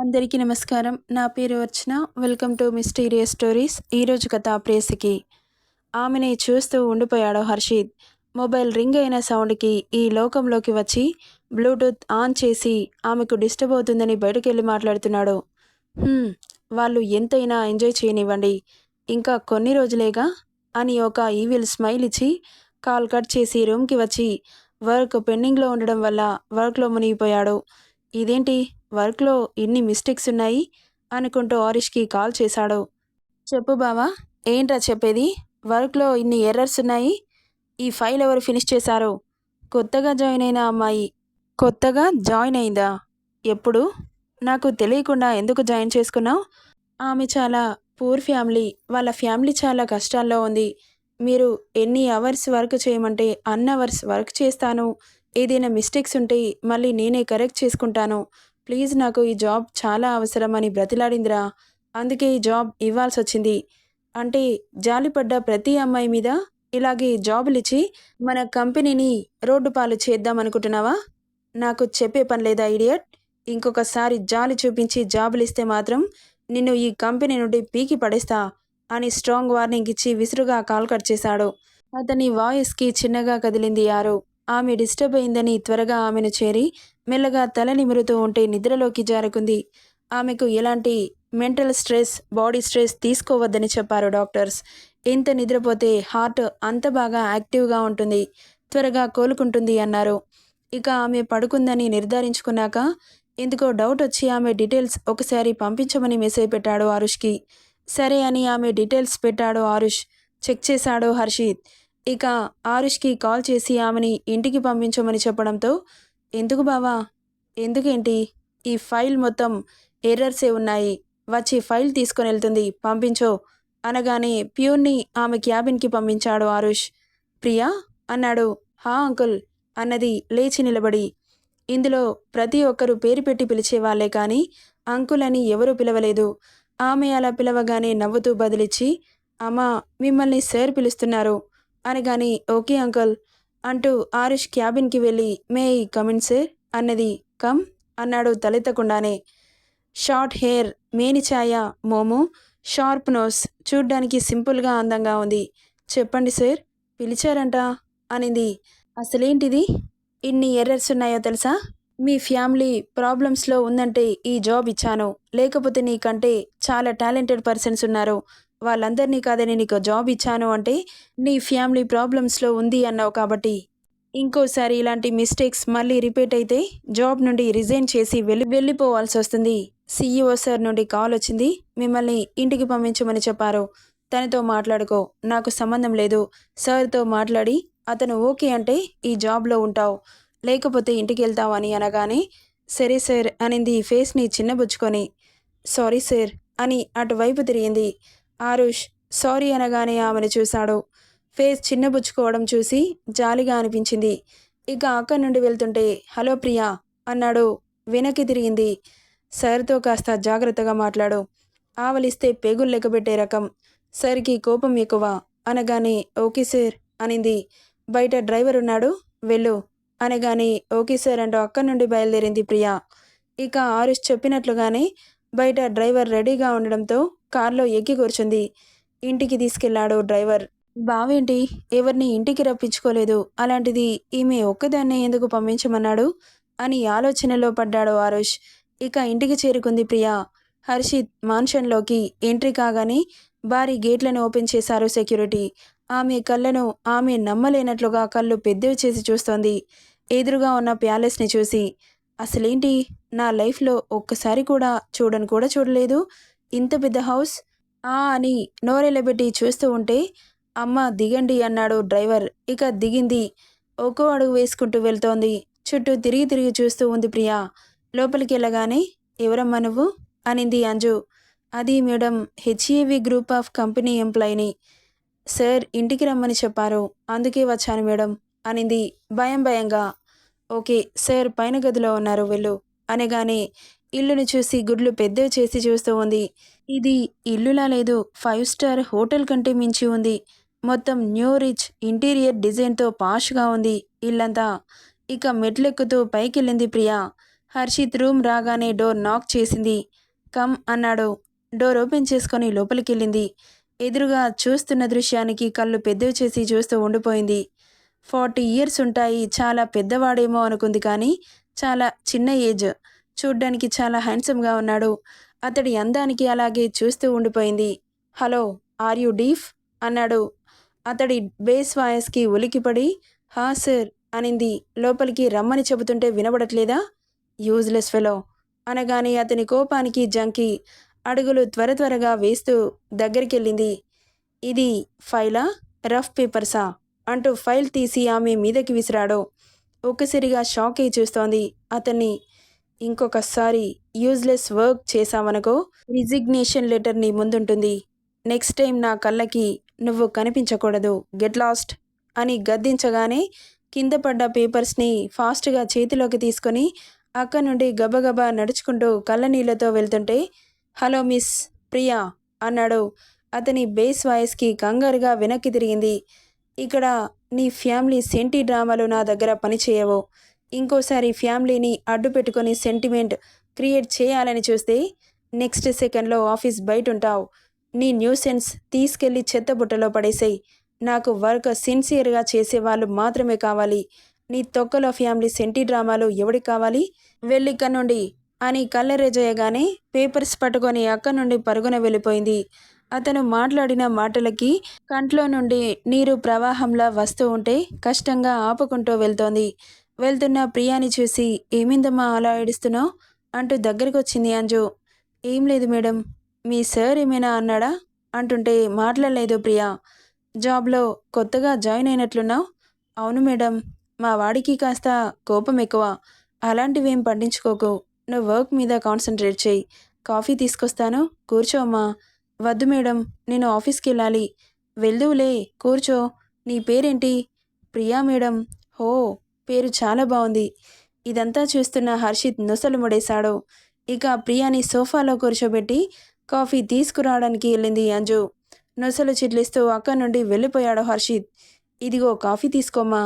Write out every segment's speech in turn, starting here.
అందరికీ నమస్కారం. నా పేరు Archana. Welcome to mysterious stories. ఈరోజు కథ ప్రేసికి. ఆమెని చూస్తూ ఉండిపోయాడు హర్షిత్. మొబైల్ రింగ్ అయిన సౌండ్కి ఈ లోకంలోకి వచ్చి బ్లూటూత్ ఆన్ చేసి ఆమెకు డిస్టర్బ్ అవుతుందని బయటకెళ్ళి మాట్లాడుతున్నాడు. వాళ్ళు ఎంతైనా ఎంజాయ్ చేయనివ్వండి. ఇంకా కొన్ని రోజులేగా? అని ఒక ఈవిల్ స్మైల్ ఇచ్చి కాల్ కట్ చేసి రూమ్కి వచ్చి వర్క్ పెండింగ్లో ఉండడం వల్ల వర్క్లో మునిగిపోయాడు. ఇదేంటి? వర్క్లో ఇన్ని మిస్టేక్స్ ఉన్నాయి అనుకుంటూ ఆరిష్కి కాల్ చేశాడు. చెప్పు బావా ఏంట్రా చెప్పేది? వర్క్లో ఇన్ని ఎర్రర్స్ ఉన్నాయి ఈ ఫైల్ ఎవరు ఫినిష్ చేశారు? కొత్తగా జాయిన్ అయిన అమ్మాయి. కొత్తగా జాయిన్ అయిందా? ఎప్పుడు? నాకు తెలియకుండా ఎందుకు జాయిన్ చేసుకున్నావు? ఆమె చాలా పూర్ ఫ్యామిలీ వాళ్ళ ఫ్యామిలీ చాలా కష్టాల్లో ఉంది. మీరు ఎన్ని అవర్స్ వర్క్ చేయమంటే అన్ అవర్స్ వర్క్ చేస్తాను. ఏదైనా మిస్టేక్స్ ఉంటే మళ్ళీ నేనే కరెక్ట్ చేసుకుంటాను. ప్లీజ్ నాకు ఈ జాబ్ చాలా అవసరం అని బ్రతిలాడిందిరా. అందుకే ఈ జాబ్ ఇవ్వాల్సి వచ్చింది అంటే జాలిపడ్డ ప్రతి అమ్మాయి మీద ఇలాగే జాబులు ఇచ్చి మన కంపెనీని రోడ్డు పాలు చేద్దాం అనుకుంటున్నావా నాకు చెప్పే పని లేదా ఇడియట్? ఇంకొకసారి జాలి చూపించి జాబులు ఇస్తే మాత్రం నిన్ను ఈ కంపెనీ నుండి పీకి పడేస్తా అని స్ట్రాంగ్ వార్నింగ్ ఇచ్చి విసురుగా కాల్ కట్ చేశాడు. అతని వాయిస్కి చిన్నగా కదిలింది యారో. ఆమె డిస్టర్బ్ అయిందని త్వరగా ఆమెను చేరి మెల్లగా తల నిమురుతూ ఉంటే నిద్రలోకి జారుకుంది. ఆమెకు ఎలాంటి మెంటల్ స్ట్రెస్ బాడీ స్ట్రెస్ తీసుకోవద్దని చెప్పారు డాక్టర్స్. ఎంత నిద్రపోతే హార్ట్ అంత బాగా యాక్టివ్గా ఉంటుంది. త్వరగా కోలుకుంటుంది అన్నారు. ఇక ఆమె పడుకుందని నిర్ధారించుకున్నాక ఎందుకో డౌట్ వచ్చి ఆమె డీటెయిల్స్ ఒకసారి పంపించమని మెసేజ్ పెట్టాడు ఆరుష్కి. సరే అని ఆమె డీటెయిల్స్ పెట్టాడు ఆరుష్. చెక్ చేశాడు హర్షిత్. ఇక ఆరుష్కి కాల్ చేసి ఆమెని ఇంటికి పంపించమని చెప్పడంతో ఎందుకు బావా? ఎందుకేంటి? ఈ ఫైల్ మొత్తం ఎర్రర్సే ఉన్నాయి. వచ్చి ఫైల్ తీసుకొని వెళ్తుంది. పంపించో. అనగానే ప్యూర్ని ఆమె క్యాబిన్కి పంపించాడు ఆరుష్. ప్రియా? అన్నాడు. హా అంకుల్ అన్నది లేచి నిలబడి. ఇందులో ప్రతి ఒక్కరూ పేరు పెట్టి పిలిచేవాళ్ళే కానీ అంకుల్ అని ఎవరూ పిలవలేదు. ఆమె అలా పిలవగానే నవ్వుతూ బదిలిచ్చి అమ్మా మిమ్మల్ని సార్ పిలుస్తున్నారు. అనగాని ఓకే అంకుల్ అంటూ ఆరుష్ క్యాబిన్కి వెళ్ళి మే ఈ కమిన్ సార్? అన్నది కమ్ అన్నాడు తలెత్తకుండానే. షార్ట్ హెయిర్ మేని ఛాయ మోము షార్ప్ నోస్ చూడ్డానికి సింపుల్గా అందంగా ఉంది. చెప్పండి సార్ పిలిచారంట అనింది. అసలేంటిది? ఇన్ని ఎర్రర్స్ ఉన్నాయో తెలుసా? మీ ఫ్యామిలీ ప్రాబ్లమ్స్లో ఉందంటే ఈ జాబ్ ఇచ్చాను. లేకపోతే నీకంటే చాలా టాలెంటెడ్ పర్సన్స్ ఉన్నారు. వాళ్ళందరినీ కాదని నీకు జాబ్ ఇచ్చాను అంటే నీ ఫ్యామిలీ ప్రాబ్లమ్స్లో ఉంది అన్నావు కాబట్టి. ఇంకోసారి ఇలాంటి మిస్టేక్స్ మళ్ళీ రిపీట్ అయితే జాబ్ నుండి రిజైన్ చేసి వెళ్ళి వెళ్ళిపోవాల్సి వస్తుంది. సీఈఓ సార్ నుండి కాల్ వచ్చింది. మిమ్మల్ని ఇంటికి పంపించమని చెప్పారు. తనతో మాట్లాడుకో. నాకు సంబంధం లేదు. సార్తో మాట్లాడి అతను ఓకే అంటే ఈ జాబ్లో ఉంటావు. లేకపోతే ఇంటికి వెళ్తావు అని అనగానే సరే సార్ అనింది ఫేస్ని చిన్నబుచ్చుకొని. సారీ సార్ అని అటువైపు తిరిగింది. ఆరుష్ సారీ అనగానే ఆమెను చూశాడు. ఫేస్ చిన్నబుచ్చుకోవడం చూసి జాలిగా అనిపించింది. ఇక అక్కడి నుండి వెళ్తుంటే హలో ప్రియా అన్నాడు. వెనక్కి తిరిగింది. సార్తో కాస్త జాగ్రత్తగా మాట్లాడు. ఆవలిస్తే పేగులు లెక్కబెట్టే రకం. సార్కి కోపం ఎక్కువ. అనగానే ఓకే సార్ అనింది. బయట డ్రైవర్ ఉన్నాడు? వెళ్ళు అనగానే ఓకే సార్ అంటూ అక్కడి నుండి బయలుదేరింది ప్రియా. ఇక ఆరుష్ చెప్పినట్లుగానే బయట డ్రైవర్ రెడీగా ఉండడంతో కారులో ఎక్కి కూర్చుంది. ఇంటికి తీసుకెళ్ళాడు డ్రైవర్. బావేంటి? ఎవరిని ఇంటికి రప్పించుకోలేదు. అలాంటిది ఈమె ఒక్కదాన్నే ఎందుకు పంపించమన్నాడు? అని ఆలోచనలో పడ్డాడు ఆరుష్. ఇక ఇంటికి చేరుకుంది ప్రియా. హర్షిత్ మాన్షన్లోకి ఎంట్రీ కాగానే భారీ గేట్లను ఓపెన్ చేశారు సెక్యూరిటీ. ఆమె కళ్ళను ఆమె నమ్మలేనట్లుగా కళ్ళు పెద్దవి చేసి చూస్తోంది. ఎదురుగా ఉన్న ప్యాలెస్ని చూసి అసలేంటి? నా లైఫ్లో ఒక్కసారి కూడా చూడను కూడా చూడలేదు? ఇంత పెద్ద హౌస్? ఆ అని నోరెలబెట్టి చూస్తూ ఉంటే అమ్మ దిగండి అన్నాడు డ్రైవర్. ఇక దిగింది. ఒక్కో అడుగు వేసుకుంటూ వెళ్తోంది. చుట్టూ తిరిగి తిరిగి చూస్తూ ఉంది ప్రియా. లోపలికి వెళ్ళగానే ఎవరమ్మా నువ్వు? అనింది అంజు. అది madam H E V group of company ఎంప్లాయీని. Sir ఇంటికి రమ్మని చెప్పారు. అందుకే వచ్చాను మేడం అనింది భయం భయంగా. ఓకే సార్ పైన గదిలో ఉన్నారు వెళ్ళు అనగానే ఇల్లుని చూసి గుడ్లు పెద్దవి చేసి చూస్తూ ఉంది. ఇది ఇల్లులా లేదు. ఫైవ్ స్టార్ హోటల్ కంటే మించి ఉంది. మొత్తం న్యూ రిచ్ ఇంటీరియర్ డిజైన్తో పాష్గా ఉంది ఇల్లంతా. ఇక మెట్లెక్కుతూ పైకెళ్ళింది ప్రియా. హర్షిత్ రూమ్ రాగానే డోర్ నాక్ చేసింది. కమ్ అన్నాడు. డోర్ ఓపెన్ చేసుకొని లోపలికెళ్ళింది. ఎదురుగా చూస్తున్న దృశ్యానికి కళ్ళు పెద్దవి చేసి చూస్తూ ఉండిపోయింది. ఫార్టీ ఇయర్స్ ఉంటాయి. చాలా పెద్దవాడేమో అనుకుంది కానీ చాలా చిన్న ఏజ్. చూడ్డానికి చాలా హ్యాండ్సమ్గా ఉన్నాడు. అతడి అందానికి అలాగే చూస్తూ ఉండిపోయింది. Hello are you deaf? అన్నాడు. అతడి బేస్ వాయస్కి ఉలికిపడి హా సార్ అనింది. లోపలికి రమ్మని చెబుతుంటే వినబడట్లేదా? యూజ్లెస్ ఫెలో అనగానే అతని కోపానికి జంకి అడుగులు త్వర త్వరగా వేస్తూ దగ్గరికెళ్ళింది. ఇది ఫైలా? రఫ్ పేపర్సా? అంటూ ఫైల్ తీసి ఆమె మీదకి విసిరాడు. ఒక్కసారిగా షాక్ అయి చూస్తోంది. అతన్ని ఇంకొకసారి యూజ్లెస్ వర్క్ చేశామనుకో రిజిగ్నేషన్ లెటర్ నీ ముందుంటుంది. నెక్స్ట్ టైం నా కళ్ళకి నువ్వు కనిపించకూడదు. గెట్ లాస్ట్ అని గద్దించగానే కింద పడ్డ పేపర్స్ని ఫాస్ట్గా చేతిలోకి తీసుకొని అక్కడి నుండి గబగబా నడుచుకుంటూ కళ్ళనీళ్ళతో వెళ్తుంటే హలో మిస్ ప్రియా అన్నాడు. అతని బేస్ వాయిస్కి కంగారుగా వెనక్కి తిరిగింది. ఇక్కడ నీ ఫ్యామిలీ సెంటి డ్రామాలు నా దగ్గర పనిచేయవు. ఇంకోసారి ఫ్యామిలీని అడ్డు పెట్టుకొని సెంటిమెంట్ క్రియేట్ చేయాలని చూస్తే నెక్స్ట్ సెకండ్లో ఆఫీస్ బయట ఉంటావు నీ న్యూసెన్స్ తీసుకెళ్ళి చెత్తబుట్టలో పడేసేయి. నాకు వర్క్ సిన్సియర్గా చేసేవాళ్ళు మాత్రమే కావాలి. నీ తొక్కలో ఫ్యామిలీ సెంటి డ్రామాలు ఎవడికి కావాలి? వెళ్ళి నుండి అని కళ్ళెరజేయగానే పేపర్స్ పట్టుకొని అక్కడి నుండి పరుగున వెళ్ళిపోయింది. అతను మాట్లాడిన మాటలకి కంట్లో నుండి నీరు ప్రవాహంలా వస్తూ ఉంటే కష్టంగా ఆపుకుంటూ వెళ్తోంది. వెళ్తున్న ప్రియాని చూసి ఏమిందమ్మా అలా ఏడుస్తున్నావు? అంటూ దగ్గరికి వచ్చింది అంజు. ఏం లేదు మేడం మీ సార్ ఏమైనా అన్నాడా? అంటుంటే మాట్లాడలేదు ప్రియా. జాబ్లో కొత్తగా జాయిన్ అయినట్లున్నావు? అవును మేడం మా వాడికి కాస్త కోపం ఎక్కువ. అలాంటివేం పట్టించుకోకు నువ్వు వర్క్ మీద కాన్సన్ట్రేట్ చేయి. కాఫీ తీసుకొస్తాను. కూర్చోమ్మా వద్దు మేడం నేను ఆఫీస్కి వెళ్ళాలి వెళ్దువులే కూర్చో. నీ పేరేంటి? ప్రియా మేడం. హో పేరు చాలా బాగుంది. ఇదంతా చూస్తున్న హర్షిత్ నొసలు ముడేశాడు. ఇక ప్రియాని సోఫాలో కూర్చోబెట్టి కాఫీ తీసుకురావడానికి వెళ్ళింది అంజు. నొసలు చిట్లిస్తూ అక్కడి నుండి వెళ్ళిపోయాడు హర్షిత్. ఇదిగో కాఫీ తీసుకోమా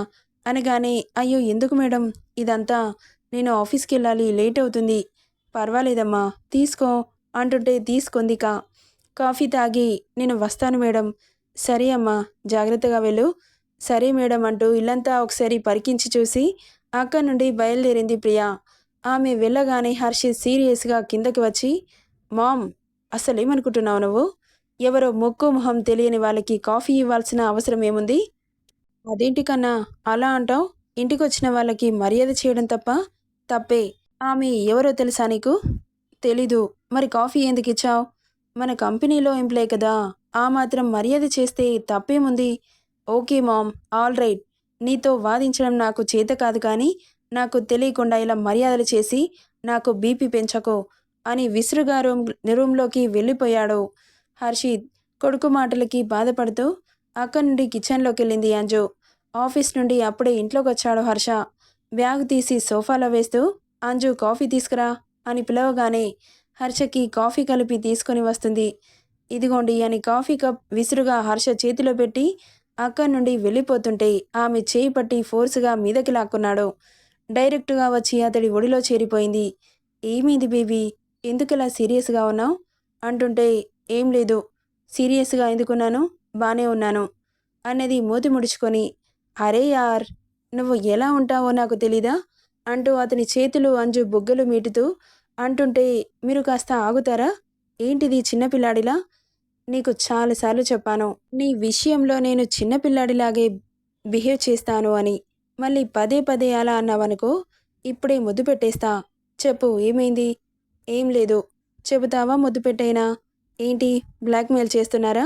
అనగానే అయ్యో ఎందుకు మేడం? ఇదంతా నేను ఆఫీస్కి వెళ్ళాలి లేట్ అవుతుంది. పర్వాలేదమ్మా తీసుకో అంటుంటే తీసుకుందిక. కాఫీ తాగి నేను వస్తాను మేడం. సరే అమ్మా జాగ్రత్తగా వెళ్ళు. సరే మేడం అంటూ ఇల్లంతా ఒకసారి పరికించి చూసి అక్కడి నుండి బయలుదేరింది ప్రియా. ఆమె వెళ్ళగానే హర్షి సీరియస్గా కిందకి వచ్చి మామ్ అసలేమనుకుంటున్నావు నువ్వు? ఎవరో మొక్కు మొహం తెలియని వాళ్ళకి కాఫీ ఇవ్వాల్సిన అవసరం ఏముంది? అదేంటి కన్నా అలా అంటావు? ఇంటికి వచ్చిన వాళ్ళకి మర్యాద చేయడం తప్ప తప్పే. ఆమె ఎవరో తెలుసా నీకు? తెలీదు. మరి కాఫీ ఎందుకు ఇచ్చావు మన కంపెనీలో ఎంప్లాయ్ కదా. ఆ మాత్రం మర్యాద చేస్తే తప్పేముంది? Okay ma'am all right. నీతో వాదించడం నాకు చేత కాదు కానీ నాకు తెలియకుండా ఇలా మర్యాదలు చేసి నాకు బీపీ పెంచకో అని విసురుగా రూమ్ రూమ్లోకి వెళ్ళిపోయాడు హర్షిత్. కొడుకు మాటలకి బాధపడుతూ అక్కడి నుండి కిచెన్లోకి వెళ్ళింది అంజు. ఆఫీస్ నుండి అప్పుడే ఇంట్లోకి వచ్చాడు హర్ష. బ్యాగ్ తీసి సోఫాలో వేస్తూ అంజు కాఫీ తీసుకురా అని పిలవగానే హర్షకి కాఫీ కలిపి తీసుకొని వస్తుంది. ఇదిగోండి అని కాఫీ కప్ విసురుగా హర్ష చేతిలో పెట్టి అక్కడి నుండి వెళ్ళిపోతుంటే ఆమె చేయి పట్టి ఫోర్స్గా మీదకి లాక్కున్నాడు. డైరెక్ట్గా వచ్చి అతడి ఒడిలో చేరిపోయింది. ఏమైంది బేబీ? ఎందుకలా సీరియస్గా ఉన్నావు? అంటుంటే ఏం లేదు. సీరియస్గా ఎందుకున్నాను? బానే ఉన్నాను అన్నది మూతి ముడుచుకొని అరే యార్ నువ్వు ఎలా ఉంటావో నాకు తెలీదా? అంటూ అతని చేతులు అంజు బుగ్గలు మీటుతూ అంటుంటే మీరు కాస్త ఆగుతారా? ఏంటిది చిన్నపిల్లాడిలా? నీకు చాలాసార్లు చెప్పాను నీ విషయంలో నేను చిన్నపిల్లాడిలాగే బిహేవ్ చేస్తాను అని. మళ్ళీ పదే పదే అలా అన్నావనుకో ఇప్పుడే ముద్దు పెట్టేస్తా. చెప్పు ఏమైంది? ఏం లేదు. చెబుతావా ముద్దు పెట్టైనా? ఏంటి బ్లాక్మెయిల్ చేస్తున్నారా?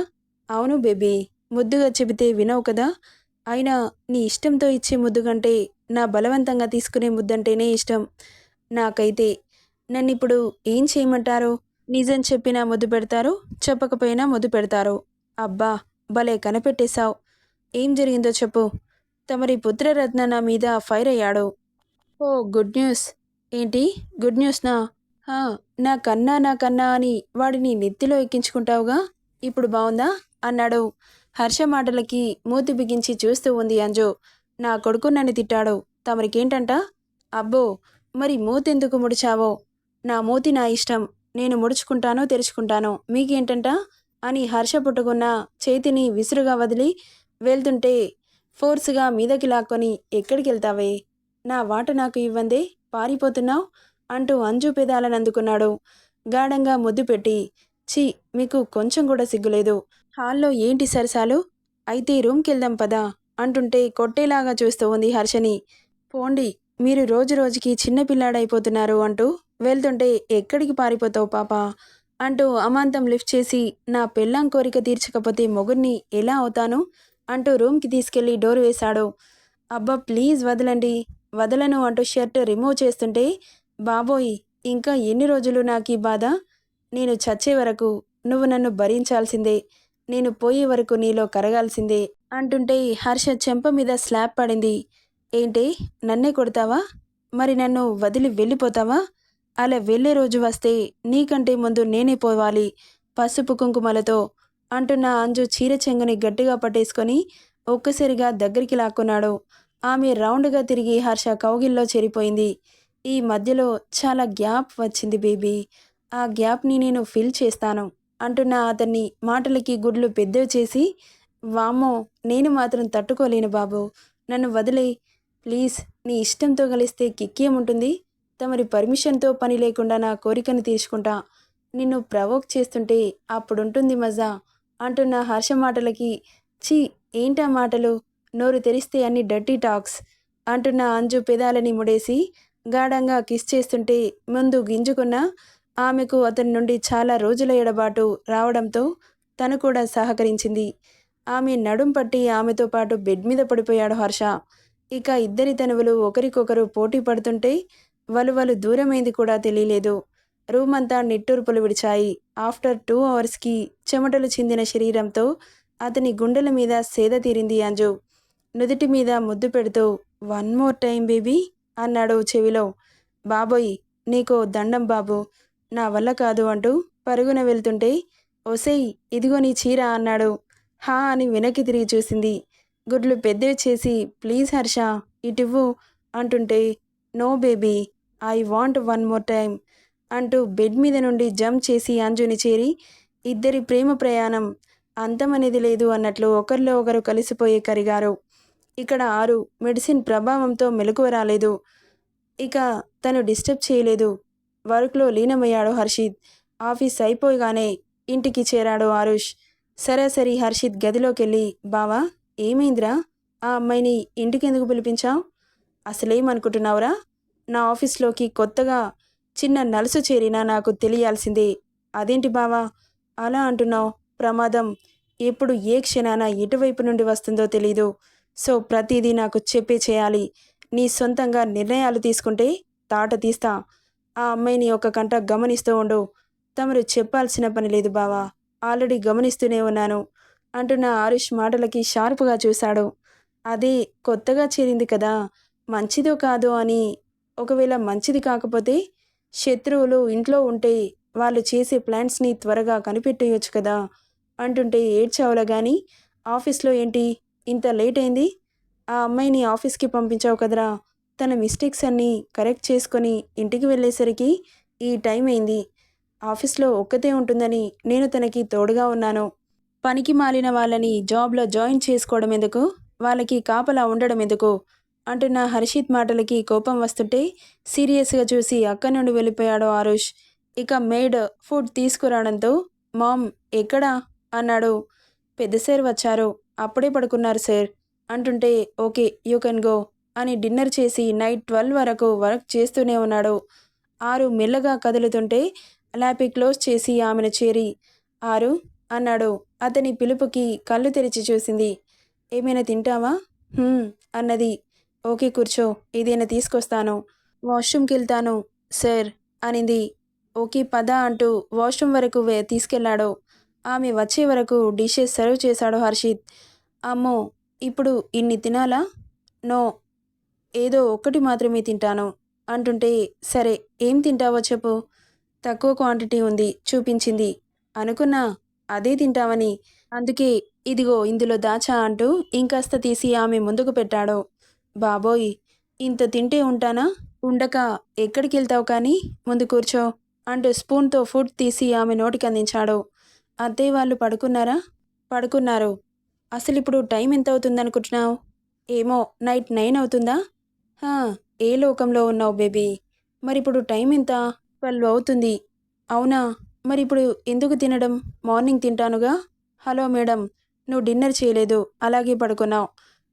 అవును బేబీ ముద్దుగా చెబితే వినవు కదా. అయినా నీ ఇష్టంతో ఇచ్చే ముద్దు కంటే నా బలవంతంగా తీసుకునే ముద్దంటేనే ఇష్టం. నాకైతే. నన్ను ఇప్పుడు ఏం చేయమంటారు? నిజం చెప్పినా ముద్దు పెడతారు చెప్పకపోయినా ముద్దు పెడతారు. అబ్బా భలే కనిపెట్టేశావు. ఏం జరిగిందో చెప్పు. తమరి పుత్రరత్న నా మీద ఫైర్ అయ్యాడు. ఓ గుడ్ న్యూస్. ఏంటి? గుడ్ న్యూస్నా? హా, నా కన్నా నా కన్నా అని వాడిని నెత్తిలో ఎక్కించుకుంటావుగా? ఇప్పుడు బాగుందా అన్నాడు. హర్ష మాటలకి మూతి బిగించి చూస్తూ ఉంది అంజు. నా కొడుకు నన్ను తిట్టాడు. తమరికేంటంట? అబ్బో మరి మూతెందుకు ముడిచావో? నా మూతి నా ఇష్టం. నేను ముడుచుకుంటానో తెరుచుకుంటానో మీకేంటంట? అని హర్ష పుట్టుకున్న చేతిని విసురుగా వదిలి వెళ్తుంటే ఫోర్స్గా మీదకి లాక్కొని ఎక్కడికి వెళ్తావే నా వాట నాకు ఇవ్వందే? పారిపోతున్నావు? అంటూ అంజు పెదాలను అందుకున్నాడు. గాఢంగా ముద్దు పెట్టి ఛీ మీకు కొంచెం కూడా సిగ్గులేదు. హాల్లో ఏంటి సరసాలు? అయితే రూమ్కి వెళ్దాం పదా అంటుంటే కొట్టేలాగా చూస్తూ ఉంది హర్షని. పోండి మీరు రోజు రోజుకి చిన్నపిల్లాడైపోతున్నారు అంటూ వెళ్తుంటే ఎక్కడికి పారిపోతావు పాప? అంటూ అమాంతం లిఫ్ట్ చేసి నా పెళ్ళాం కోరిక తీర్చకపోతే మొగుడిని ఎలా అవుతాను? అంటూ రూమ్కి తీసుకెళ్ళి డోర్ వేశాడు. అబ్బా ప్లీజ్ వదలండి. వదలను అంటూ షర్ట్ రిమూవ్ చేస్తుంటే బాబోయ్ ఇంకా ఎన్ని రోజులు నాకు ఈ బాధ? నేను చచ్చే వరకు నువ్వు నన్ను భరించాల్సిందే. నేను పోయే వరకు నీలో కరగాల్సిందే. అంటుంటే హర్ష చెంప మీద స్లాబ్ పడింది. ఏంటి నన్నే కొడతావా? మరి నన్ను వదిలి వెళ్ళిపోతావా? అలా వెళ్ళే రోజు వస్తే నీకంటే ముందు నేనే పోవాలి. పసుపు కుంకుమలతో అంటున్న అంజు చీర చెంగుని గట్టిగా పట్టేసుకొని ఒక్కసారిగా దగ్గరికి లాక్కున్నాడు. ఆమె రౌండ్గా తిరిగి హర్ష కౌగిల్లో చేరిపోయింది. ఈ మధ్యలో చాలా గ్యాప్ వచ్చింది బేబీ. ఆ గ్యాప్ని నేను ఫిల్ చేస్తాను అంటున్న అతన్ని మాటలకి గుడ్లు పెద్దవి చేసి వామ్మో నేను మాత్రం తట్టుకోలేను బాబు. నన్ను వదిలే ప్లీజ్ నీ ఇష్టంతో కలిస్తే కిక్కేముంటుంది? తమరి పర్మిషన్తో పని లేకుండా నా కోరికను తీర్చుకుంటా నిన్ను ప్రవోక్ చేస్తుంటే అప్పుడుంటుంది మజా అంటున్న హర్ష మాటలకి ఛీ ఏంటా మాటలు? నోరు తెరిస్తే అన్ని డర్టీ టాక్స్ అంటున్న అంజు పెదాలని ముడేసి గాఢంగా కిస్ చేస్తుంటే ముందు గింజుకున్న ఆమెకు అతని నుండి చాలా రోజుల ఎడబాటు రావడంతో తను కూడా సహకరించింది. ఆమె నడుం పట్టి ఆమెతో పాటు బెడ్ మీద పడిపోయాడు హర్ష. ఇక ఇద్దరి తనువులు ఒకరికొకరు పోటీ పడుతుంటే వలువలు దూరమైంది కూడా తెలియలేదు. రూమ్ అంతా నిట్టూర్పులు విడిచాయి. ఆఫ్టర్ టూ అవర్స్కి చెమటలు చిందిన శరీరంతో అతని గుండెల మీద సేద తీరింది అంజు. నుదుటి మీద ముద్దు పెడుతూ వన్ మోర్ టైం బేబీ అన్నాడు చెవిలో. బాబోయ్ నీకో దండం బాబు. నా వల్ల కాదు అంటూ పరుగున వెళ్తుంటే ఒసేయ్ ఇదిగో నీ చీర అన్నాడు. హా అని వెనక్కి తిరిగి చూసింది. గుడ్లు పెద్దవి చేసి ప్లీజ్ హర్ష ఇటివ్వు అంటుంటే no baby I want one more time అంటూ బెడ్ మీద నుండి జంప్ చేసి అంజుని చేరి ఇద్దరి ప్రేమ ప్రయాణం అంతమనేది లేదు అన్నట్లు ఒకరిలో ఒకరు కలిసిపోయే కరిగారు. ఇక్కడ ఆరు మెడిసిన్ ప్రభావంతో మెలకువ రాలేదు. ఇక తను డిస్టర్బ్ చేయలేదు. వర్క్లో లీనమయ్యాడు హర్షిత్. ఆఫీస్ అయిపోగానే ఇంటికి చేరాడు ఆరుష్. సరాసరి హర్షిత్ గదిలోకి వెళ్ళి బావా ఏమైందిరా? ఆ అమ్మాయిని ఇంటికెందుకు పిలిపించావు? అసలేమనుకుంటున్నావురా నా ఆఫీస్లోకి కొత్తగా చిన్న నలుసు చేరినా నాకు తెలియాల్సిందే. అదేంటి బావా? అలా అంటున్నావు. ప్రమాదం. ఎప్పుడు ఏ క్షణాన ఎటువైపు నుండి వస్తుందో తెలీదు. సో ప్రతిదీ నాకు చెప్పే చేయాలి. నీ సొంతంగా నిర్ణయాలు తీసుకుంటే తాట తీస్తా. ఆ అమ్మాయిని ఒక కంట గమనిస్తూ ఉండు. తమరు చెప్పాల్సిన పని లేదు బావా. ఆల్రెడీ గమనిస్తూనే ఉన్నాను. అంటున్న ఆరుష్ మాటలకి షార్ప్గా చూశాడు. అదే కొత్తగా చేరింది కదా. మంచిదో కాదో అని ఒకవేళ మంచిది కాకపోతే శత్రువులు ఇంట్లో ఉంటే వాళ్ళు చేసే ప్లాన్స్ని త్వరగా కనిపెట్టేయొచ్చు కదా అంటుంటే ఏడ్చావులా కానీ ఆఫీస్లో ఏంటి? ఇంత లేట్ అయింది? ఆ అమ్మాయిని ఆఫీస్కి పంపించావు కదరా. తన మిస్టేక్స్ అన్నీ కరెక్ట్ చేసుకొని ఇంటికి వెళ్ళేసరికి ఈ టైం అయింది. ఆఫీస్లో ఒక్కతే ఉంటుందని నేను తనకి తోడుగా ఉన్నాను. పనికి మాలిన వాళ్ళని జాబ్లో జాయిన్ చేసుకోవడం ఎందుకు? వాళ్ళకి కాపలా ఉండడం ఎందుకు? అంటున్న హర్షిత్ మాటలకి కోపం వస్తుంటే సీరియస్గా చూసి అక్కడి నుండి వెళ్ళిపోయాడు ఆరుష్. ఇక మేడ్ ఫుడ్ తీసుకురావడంతో మామ్ ఎక్కడా అన్నాడు. పెద్ద సార్ వచ్చారు. అప్పుడే పడుకున్నారు సార్ అంటుంటే ఓకే యూ కెన్ గో అని డిన్నర్ చేసి నైట్ ట్వెల్వ్ వరకు వర్క్ చేస్తూనే ఉన్నాడు. ఆరు మెల్లగా కదులుతుంటే ల్యాపి క్లోజ్ చేసి ఆమెను చేరి ఆరు అన్నాడు. అతని పిలుపుకి కళ్ళు తెరిచి చూసింది. ఏమైనా తింటావా అన్నది. ఓకే కూర్చో. ఏదైనా తీసుకొస్తాను? వాష్రూమ్కి వెళ్తాను సార్ అనింది. ఓకే పద అంటూ వాష్రూమ్ వరకు వే తీసుకెళ్ళాడు ఆమె వచ్చే వరకు డిషెస్ సర్వ్ చేశాడు హర్షిత్. అమ్మో ఇప్పుడు ఇన్ని తినాలా? నో ఏదో ఒక్కటి మాత్రమే తింటాను అంటుంటే సరే ఏం తింటావో చెప్పు. తక్కువ క్వాంటిటీ ఉంది చూపించింది. అనుకున్నా అదే తింటామని అందుకే ఇదిగో ఇందులో దాచా అంటూ ఇంకాస్త తీసి ఆమె ముందుకు పెట్టాడు. బాబోయ్ ఇంత తింటే ఉంటానా? ఉండక ఎక్కడికి వెళ్తావు కానీ? ముందు కూర్చో అంటూ స్పూన్తో ఫుడ్ తీసి ఆమె నోటికి అందించాడు. అత్తయ్య వాళ్ళు పడుకున్నారా? పడుకున్నారు. అసలు ఇప్పుడు టైం ఎంత అవుతుంది అనుకుంటున్నావు ఏమో నైట్ నైన్ అవుతుందా? హా, ఏ లోకంలో ఉన్నావు బేబీ? మరి ఇప్పుడు టైం ఎంత? ట్వెల్వ్ అవుతుంది. అవునా? మరి ఇప్పుడు ఎందుకు తినడం? మార్నింగ్ తింటానుగా? హలో మేడం నువ్వు డిన్నర్ చేయలేదు అలాగే పడుకున్నావు.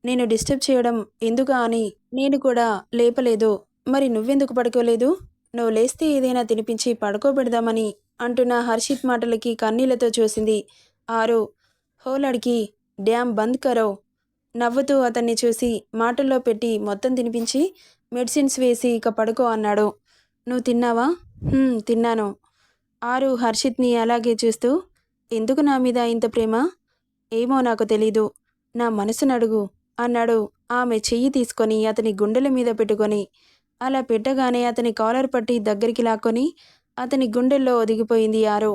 నేను డిస్టర్బ్ చేయడం ఎందుకా అని నేను కూడా లేపలేదు. మరి నువ్వెందుకు పడుకోలేదు? నువ్వు లేస్తే ఏదైనా తినిపించి పడుకోబెడదామని అంటున్న హర్షిత్ మాటలకి కన్నీళ్ళతో చూసింది ఆరు. హోలడికి డ్యామ్ బంద్ కరో. నవ్వుతూ అతన్ని చూసి మాటల్లో పెట్టి మొత్తం తినిపించి మెడిసిన్స్ వేసి ఇక పడుకో అన్నాడు. నువ్వు తిన్నావా? తిన్నాను. ఆరు హర్షిత్ని అలాగే చూస్తూ ఎందుకు నా మీద ఇంత ప్రేమ? ఏమో నాకు తెలీదు. నా మనసునడుగు అన్నాడు. ఆమె చెయ్యి తీసుకొని అతని గుండెల మీద పెట్టుకొని అలా పెట్టగానే అతని కాలర్ పట్టి దగ్గరికి లాక్కొని అతని గుండెల్లో ఒదిగిపోయింది ఆరు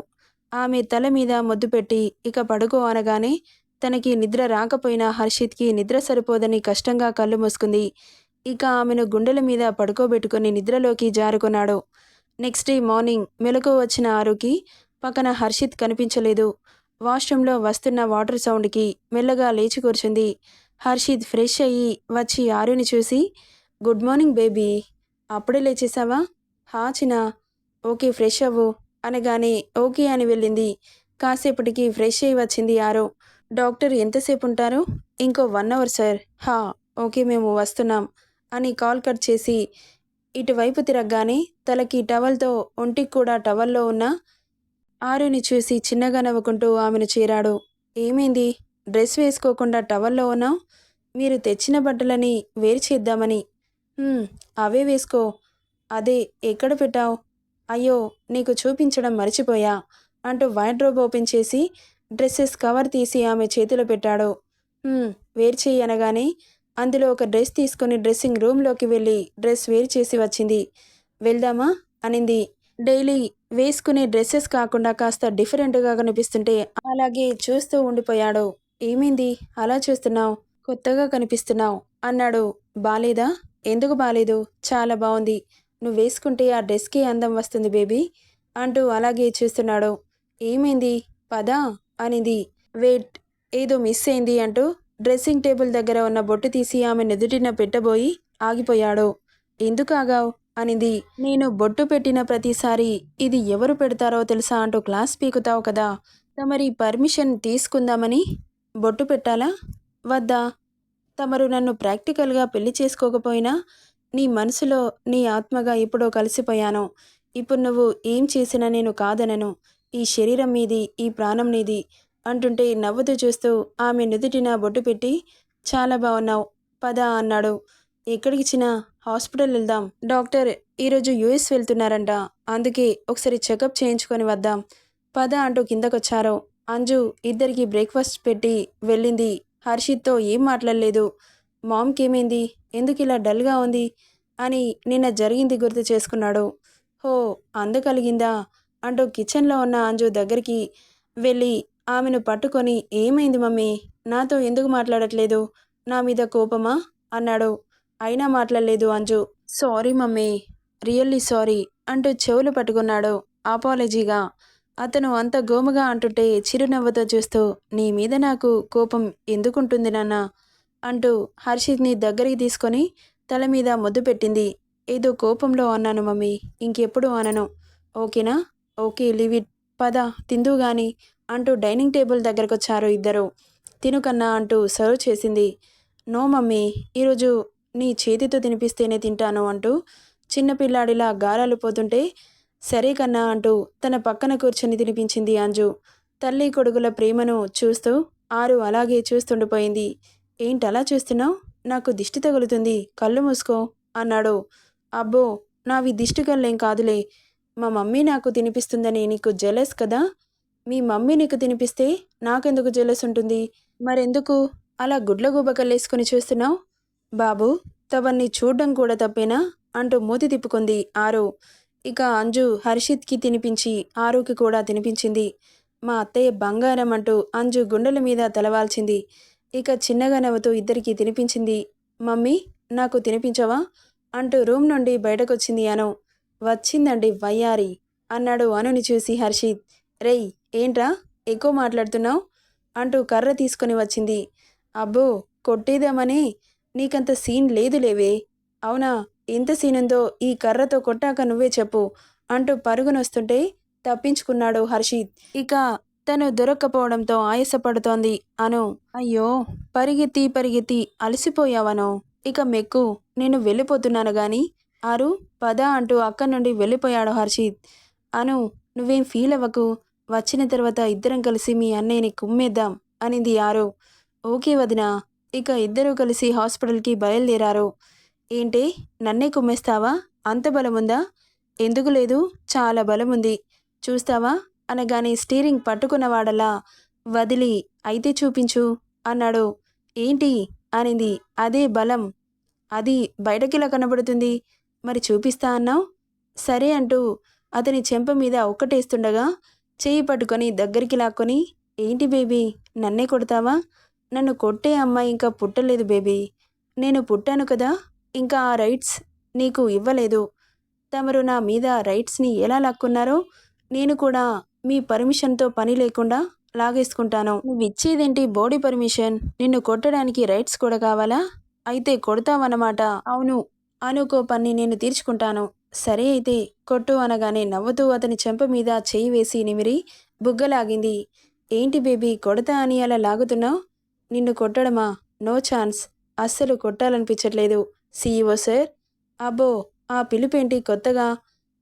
ఆమె తల మీద మొద్దు పెట్టి ఇక పడుకో అనగానే తనకి నిద్ర రాకపోయినా హర్షిత్కి నిద్ర సరిపోదని కష్టంగా కళ్ళు మూసుకుంది. ఇక ఆమెను గుండెల మీద పడుకోబెట్టుకుని నిద్రలోకి జారుకున్నాడు. నెక్స్ట్ డే మార్నింగ్ మెలకు వచ్చిన ఆరుకి పక్కన హర్షిత్ కనిపించలేదు. వాష్రూంలో వస్తున్న వాటర్ సౌండ్కి మెల్లగా లేచి కూర్చుంది. హర్షిద్ ఫ్రెష్ అయ్యి వచ్చి ఆరుని చూసి గుడ్ మార్నింగ్ బేబీ అప్పుడే లేచేసావా హా చినా ఓకే ఫ్రెష్ అవ్వు అనగానే ఓకే అని వెళ్ళింది. కాసేపటికి ఫ్రెష్ అయ్యి వచ్చింది ఆరో. డాక్టర్ ఎంతసేపు ఉంటారు? ఇంకో వన్ అవర్ సార్. హా ఓకే మేము వస్తున్నాం అని కాల్ కట్ చేసి ఇటువైపు తిరగగానే తలకి టవల్తో ఒంటికి కూడా టవల్లో ఉన్న ఆరుని చూసి చిన్నగా నవ్వుకుంటూ ఆమెను చేరాడు. ఏమైంది? డ్రెస్ వేసుకోకుండా టవల్లో ఉన్నావు మీరు తెచ్చిన బట్టలని వేరు చేద్దామని. అవే వేసుకో. అదే ఎక్కడ పెట్టావు? అయ్యో నీకు చూపించడం మర్చిపోయా? అంటూ వైడ్రోబ్ ఓపెన్ చేసి డ్రెస్సెస్ కవర్ తీసి ఆమె చేతిలో పెట్టాడు. వేరు చేయనగానే అనగానే అందులో ఒక డ్రెస్ తీసుకొని డ్రెస్సింగ్ రూమ్లోకి వెళ్ళి డ్రెస్ వేరు చేసి వచ్చింది. వెళ్దామా? అనింది. డైలీ వేసుకునే డ్రెస్సెస్ కాకుండా కాస్త డిఫరెంట్గా కనిపిస్తుంటే అలాగే చూస్తూ ఉండిపోయాడు. ఏమైంది? అలా చూస్తున్నావు. కొత్తగా కనిపిస్తున్నావు అన్నాడు. బాలేదా? ఎందుకు బాలేదు? చాలా బాగుంది నువ్వు వేసుకుంటే ఆ డ్రెస్కి అందం వస్తుంది బేబీ అంటూ అలాగే చూస్తున్నాడు. ఏమైంది? పదా? అనింది. వెయిట్ ఏదో మిస్ అయింది అంటూ డ్రెస్సింగ్ టేబుల్ దగ్గర ఉన్న బొట్టు తీసి ఆమె నెదుటిన పెట్టబోయి ఆగిపోయాడు. ఎందుకు ఆగావు? అనింది. నేను బొట్టు పెట్టిన ప్రతిసారి ఇది ఎవరు పెడతారో తెలుసా అంటూ క్లాస్ పీకుతావు కదా. తమరి పర్మిషన్ తీసుకుందామని బొట్టు పెట్టాలా? వద్దా? తమరు నన్ను ప్రాక్టికల్గా పెళ్ళి చేసుకోకపోయినా నీ మనసులో నీ ఆత్మగా ఎప్పుడో కలిసిపోయాను. ఇప్పుడు నువ్వు ఏం చేసినా నేను కాదనను. ఈ శరీరం మీది ఈ ప్రాణం నీది అంటుంటే నవ్వుతూ చూస్తూ ఆమె నుదుటిన బొట్టు పెట్టి చాలా బాగున్నావు పద అన్నాడు. ఎక్కడికి హాస్పిటల్ వెళ్దాం. డాక్టర్ ఈరోజు యూఎస్ వెళ్తున్నారంట. అందుకే ఒకసారి చెకప్ చేయించుకొని వద్దాం. పద అంటూ కిందకొచ్చారు. అంజు ఇద్దరికి బ్రేక్ఫాస్ట్ పెట్టి వెళ్ళింది. హర్షిత్తో ఏం మాట్లాడలేదు. మామ్కి ఏమైంది ఎందుకు ఇలా డల్గా ఉంది? అని నిన్న జరిగింది గుర్తు చేసుకున్నాడు. హో అందగలిగిందా అంటూ కిచెన్లో ఉన్న అంజు దగ్గరికి వెళ్ళి ఆమెను పట్టుకొని ఏమైంది మమ్మీ? నాతో ఎందుకు మాట్లాడట్లేదు? నా మీద కోపమా? అన్నాడు. అయినా మాట్లాడలేదు Anju. Sorry mummy. Really sorry అంటూ చెవులు పట్టుకున్నాడు. ఆపాలజీగా అతను అంత గోముగా అంటుంటే చిరునవ్వుతో చూస్తూ నీ మీద నాకు కోపం ఎందుకుంటుంది నాన్న అంటూ హర్షిత్ని దగ్గరికి తీసుకొని తల మీద ముద్దు పెట్టింది. ఏదో కోపంలో అన్నాను మమ్మీ. ఇంకెప్పుడు అనను. ఓకేనా? Okay leave it. పద తిందు గాని అంటూ డైనింగ్ టేబుల్ దగ్గరకు వచ్చారు ఇద్దరు తినుకన్నా అంటూ సర్వ్ చేసింది. No mummy. ఈరోజు నీ చేతితో తినిపిస్తేనే తింటాను అంటూ చిన్నపిల్లాడిలా గారాలు పోతుంటే సరే కన్నా అంటూ తన పక్కన కూర్చొని తినిపించింది అంజు. తల్లి కొడుకుల ప్రేమను చూస్తూ ఆరు అలాగే చూస్తుండిపోయింది. ఏంటలా చూస్తున్నావు? నాకు దిష్టి తగులుతుంది. కళ్ళు మూసుకో అన్నాడు. అబ్బో నావి దిష్టి కళ్ళేం కాదులే. మా మమ్మీ నాకు తినిపిస్తుందని నీకు జెలస్ కదా? మీ మమ్మీ నీకు తినిపిస్తే నాకెందుకు జెలస్ ఉంటుంది? మరెందుకు? అలా గుడ్ల గుబ చూస్తున్నావు? బాబు తవన్ని చూడ్డం కూడా తప్పేనా? అంటూ మూతి తిప్పుకుంది ఆరు. ఇక అంజు హర్షిత్కి తినిపించి ఆరుకి కూడా తినిపించింది. మా అత్తయ్య బంగారం అంటూ అంజు గుండెల మీద తలవాల్చింది. ఇక చిన్నగా నవ్వుతూ ఇద్దరికీ తినిపించింది. మమ్మీ నాకు తినిపించవా అంటూ రూమ్ నుండి బయటకొచ్చింది అను. వచ్చిందండి వయ్యారి అన్నాడు అనుని చూసి హర్షిత్. రేయ్ ఏంట్రా? ఎక్కువ మాట్లాడుతున్నావు అంటూ కర్ర తీసుకొని వచ్చింది. అబ్బో కొట్టేదామని? నీకంత సీన్ లేదులేవే. అవునా? ఎంత సీనుందో ఈ కర్రతో కొట్టాక నువ్వే చెప్పు అంటూ పరుగునొస్తుంటే తప్పించుకున్నాడు హర్షిత్. ఇక తను దొరక్కపోవడంతో ఆయాసపడుతోంది అను. అయ్యో పరిగెత్తి పరిగెత్తి అలసిపోయావను. ఇక మెక్కు నేను వెళ్ళిపోతున్నాను గాని. ఆరు పద అంటూ అక్కడి నుండి వెళ్ళిపోయాడు హర్షిత్. అను నువ్వేం ఫీల్ అవ్వకు? వచ్చిన తర్వాత ఇద్దరం కలిసి మీ అన్నయ్యని కుమ్మేద్దాం అనింది ఆరు. ఓకే వదినా. ఇక ఇద్దరూ కలిసి హాస్పిటల్కి బయలుదేరారు. ఏంటి? నన్నే కుమ్మేస్తావా? అంత బలముందా? ఎందుకు లేదు? చాలా బలముంది. చూస్తావా? అనగానే స్టీరింగ్ పట్టుకున్నవాడలా వదిలి అయితే చూపించు అన్నాడు. ఏంటి? అనింది. అదే బలం. అది బయటకిలా కనబడుతుంది? మరి చూపిస్తా అన్నావు? సరే అంటూ అతని చెంప మీద ఒక్కటేస్తుండగా చేయి పట్టుకొని దగ్గరికి లాక్కొని ఏంటి బేబీ? నన్నే కొడతావా? నన్ను కొట్టే అమ్మాయి ఇంకా పుట్టలేదు బేబీ. నేను పుట్టాను కదా? ఇంకా ఆ రైట్స్ నీకు ఇవ్వలేదు. తమరు నా మీద రైట్స్ని ఎలా లాక్కున్నారో నేను కూడా మీ పర్మిషన్తో పని లేకుండా లాగేసుకుంటాను. నువ్వు ఇచ్చేదేంటి బాడీ పర్మిషన్? నిన్ను కొట్టడానికి రైట్స్ కూడా కావాలా? అయితే కొడతావన్నమాట. అవును అనుకో పని నేను తీర్చుకుంటాను. సరే అయితే కొట్టు అనగానే నవ్వుతూ అతని చెంప మీద చేయి వేసి నిమిరి బుగ్గలాగింది. ఏంటి బేబీ కొడతా అని అలా లాగుతున్నావు? నిన్ను కొట్టడమా? No chance. అస్సలు కొట్టాలనిపించట్లేదు. CEO sir. అబ్బో ఆ పిలుపేంటి కొత్తగా?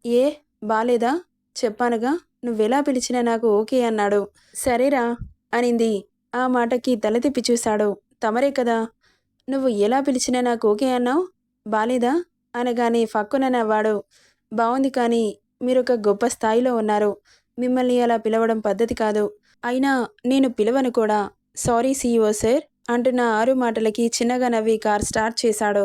ఏ బాలేదా? చెప్పానుగా నువ్వెలా పిలిచినా నాకు ఓకే అన్నాడు. సరేరా అనింది. ఆ మాటకి తల తిప్పి చూశాడు. తమరే కదా? నువ్వు ఎలా పిలిచినా నాకు ఓకే అన్నావు? బాలేదా? అనగానే ఫక్కున నవ్వాడు. బాగుంది కానీ మీరొక గొప్ప స్థాయిలో ఉన్నారు. మిమ్మల్ని అలా పిలవడం పద్ధతి కాదు. అయినా నేను పిలవను కూడా. సారీ సీఈఓ సార్ అంటున్న ఆరు మాటలకి చిన్నగా నవ్వి కార్ స్టార్ట్ చేశాడు.